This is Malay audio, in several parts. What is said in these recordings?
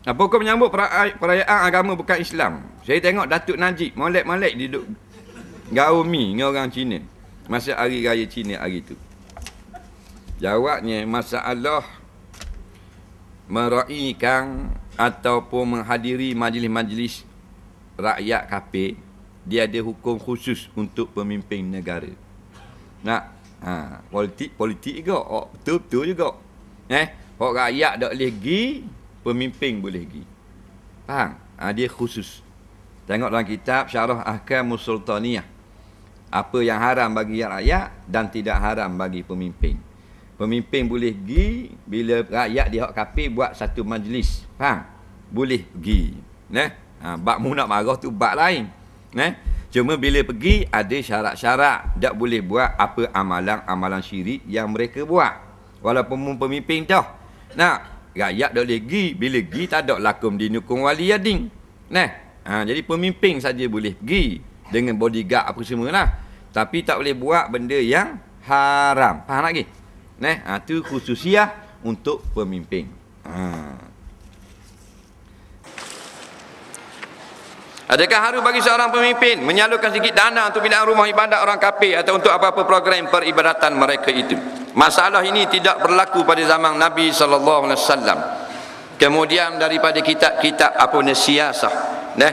Apa kau menyambut perayaan agama bukan Islam? Saya tengok Datuk Najib molek-molek duduk gaul mi dengan orang Cina. Masa hari raya Cina hari tu. Jawabnya masalah meraihkan ataupun menghadiri majlis-majlis rakyat kafir dia ada hukum khusus untuk pemimpin negara. Nak ha, politik politik juga. Oh, betul betul juga. Eh, orang rakyat tak boleh pergi, pemimpin boleh pergi. Faham? Ha, dia khusus. Tengok dalam kitab Syarah Ahkam Sultaniyah. Apa yang haram bagi rakyat dan tidak haram bagi pemimpin. Pemimpin boleh pergi bila rakyat dia hak kafir buat satu majlis. Faham? Boleh pergi. Nah, ha, bab mu nak marah tu bab lain. Nah, cuma bila pergi ada syarat-syarat tak boleh buat apa amalan-amalan syirik yang mereka buat. Walaupun pemimpin dah. Nah, rakyat dah boleh pergi bila pergi tak ada lakum dinukung wali yading nah ha, jadi pemimpin saja boleh pergi dengan bodyguard apa semua lah tapi tak boleh buat benda yang haram. Faham lagi nah ha, tu khususiah untuk pemimpin. Ha. Adakah haru bagi seorang pemimpin menyalurkan sedikit dana untuk binaan rumah ibadat orang kafir atau untuk apa-apa program peribadatan mereka itu? Masalah ini tidak berlaku pada zaman Nabi sallallahu alaihi wasallam. Kemudian daripada kitab-kitab apa ni siasah, nah,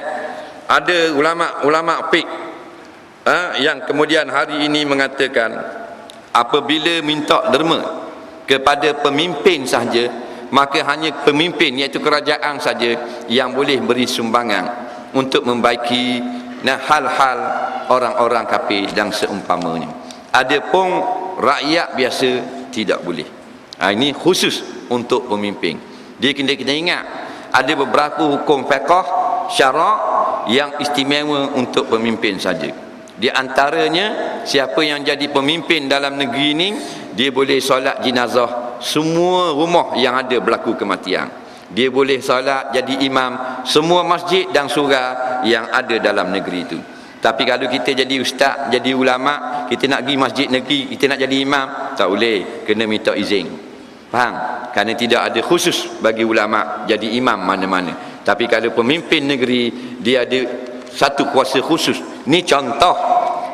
ada ulama-ulama fiqh ha, yang kemudian hari ini mengatakan apabila minta derma kepada pemimpin sahaja maka hanya pemimpin iaitu kerajaan saja yang boleh beri sumbangan untuk membaiki hal-hal orang-orang kafir dan seumpamanya. Adapun rakyat biasa tidak boleh. Ha, ini khusus untuk pemimpin. Dia kena kita ingat ada beberapa hukum fiqh syarak yang istimewa untuk pemimpin saja. Di antaranya siapa yang jadi pemimpin dalam negeri ini dia boleh solat jenazah semua rumah yang ada berlaku kematian. Dia boleh solat jadi imam semua masjid dan surau yang ada dalam negeri itu. Tapi kalau kita jadi ustaz, jadi ulama, kita nak pergi masjid negeri, kita nak jadi imam, tak boleh, kena minta izin. Faham? Kerana tidak ada khusus bagi ulama jadi imam mana-mana. Tapi kalau pemimpin negeri, dia ada satu kuasa khusus. Ini contoh.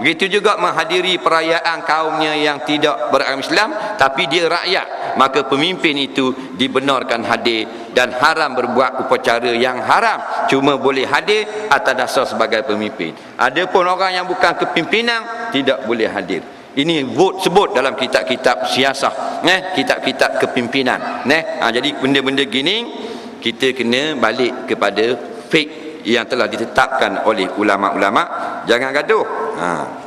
Begitu juga menghadiri perayaan kaumnya yang tidak beragama Islam, tapi dia rakyat. Maka pemimpin itu dibenarkan hadir dan haram berbuat upacara yang haram. Cuma boleh hadir atas dasar sebagai pemimpin. Adapun orang yang bukan kepimpinan tidak boleh hadir. Ini vote sebut dalam kitab-kitab siasah eh kitab-kitab kepimpinan eh. Ha, jadi benda-benda gini kita kena balik kepada fake yang telah ditetapkan oleh ulama-ulama. Jangan gaduh. Ha